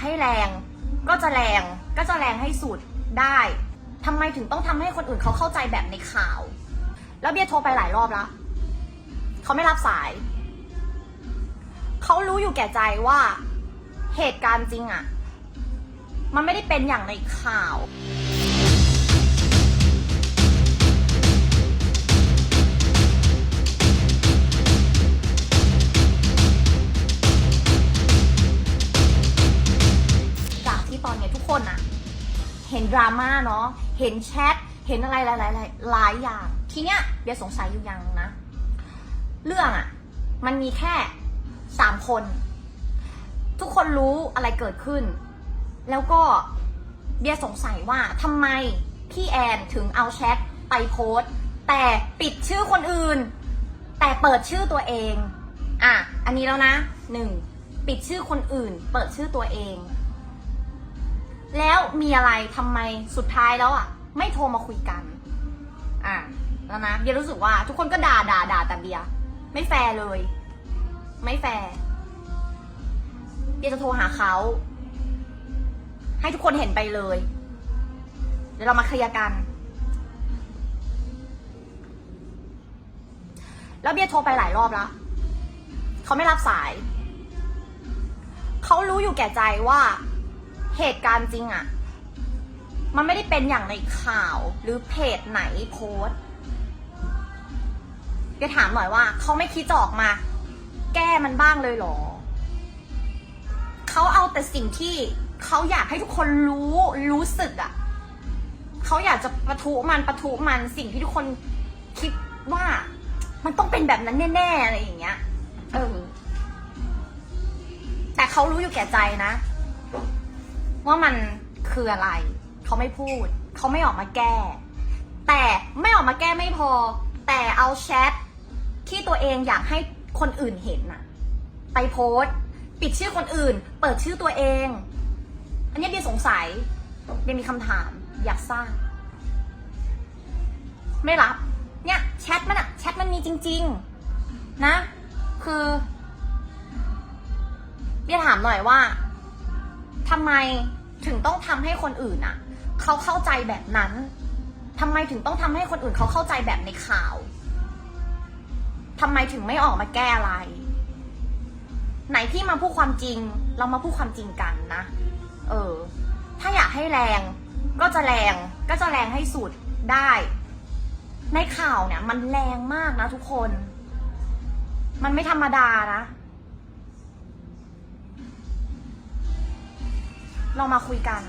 ให้แรง ก็จะแรงก็จะแรงให้สุดได้ทำไมถึงต้องทำให้คนอื่นเขาเข้าใจแบบในข่าว แล้วเบียร์โทรไปหลายรอบแล้วเขาไม่รับสาย เขารู้อยู่แก่ใจว่าเหตุการณ์จริงอะ มันไม่ได้เป็นอย่างในข่าว นเนี้ยทุกคนอะเห็นดราม่าเนาะ เห็นแชท เห็นอะไรหลายๆหลายหลายอย่าง ทีเนี้ยเบียสงสัยอยู่อย่างนะ เรื่องอะมันมีแค่สามคน ทุกคนรู้อะไรเกิดขึ้น แล้วก็เบียสงสัยว่าทำไมพี่แอนถึงเอาแชทไปโพสแต่ปิดชื่อคนอื่น แต่เปิดชื่อตัวเอง อะ อันนี้แล้วนะหนึ่งปิดชื่อคนอื่น เปิดชื่อตัวเอง แล้วมีอะไรทำไมสุดท้ายแล้วอะ ไม่โทรมาคุยกัน อะแล้วนะเบียรู้สึกว่า ทุกคนก็ด่าด่าด่าแต่เบียไม่แฟร์เลย ไม่แฟร์เบียจะโทรหาเขา ให้ทุกคนเห็นไปเลย เดี๋ยวเรามาเคลียร์กัน แล้วเบียโทรไปหลายรอบแล้วเขาไม่รับสาย เขารู้อยู่แก่ใจว่า เหตุการณ์จริงอะมันไม่ได้เป็นอย่างในข่าวหรือเพจไหนโพสต์เบียร์ถามหน่อยว่าเขาไม่คิดจะออกมา แก้มันบ้างเลยหรอ เขาเอาแต่สิ่งที่เขาอยากให้ทุกคนรู้รู้สึกอะเขาอยากจะประทุมันประทุมันสิ่งที่ทุกคนคิดว่ามันต้องเป็นแบบนั้นแน่ๆอะไรอย่างเงี้ย เออ แต่เขารู้อยู่แก่ใจนะ ว่ามันคืออะไร เขาไม่พูด เขาไม่ออกมาแก้ แต่ไม่ออกมาแก้ไม่พอ แต่เอาแชทที่ตัวเองอยากให้คนอื่นเห็นน่ะ ไปโพสต์ ปิดชื่อคนอื่น เปิดชื่อตัวเอง อันนี้เบียสงสัยเบียมีคำถาม อยากทราบไม่รับ เนี่ยแชทมันอะแชทมันมีจริง ๆ นะ คือเบียถามหน่อยว่า ทำไมถึงต้องทำให้คนอื่นอะ เขาเข้าใจแบบนั้นทำไมถึงต้องทำให้คนอื่นเขาเข้าใจแบบในข่าวทำไมถึงไม่ออกมาแก้อะไร ไหนพี่มาพูดความจริง เรามาพูดความจริงกันนะ เออ ถ้าอยากให้แรง ก็จะแรง ก็จะแรงให้สุดได้ ในข่าวเนี่ย มันแรงมากนะทุกคน มันไม่ธรรมดานะ เรามาคุยกัน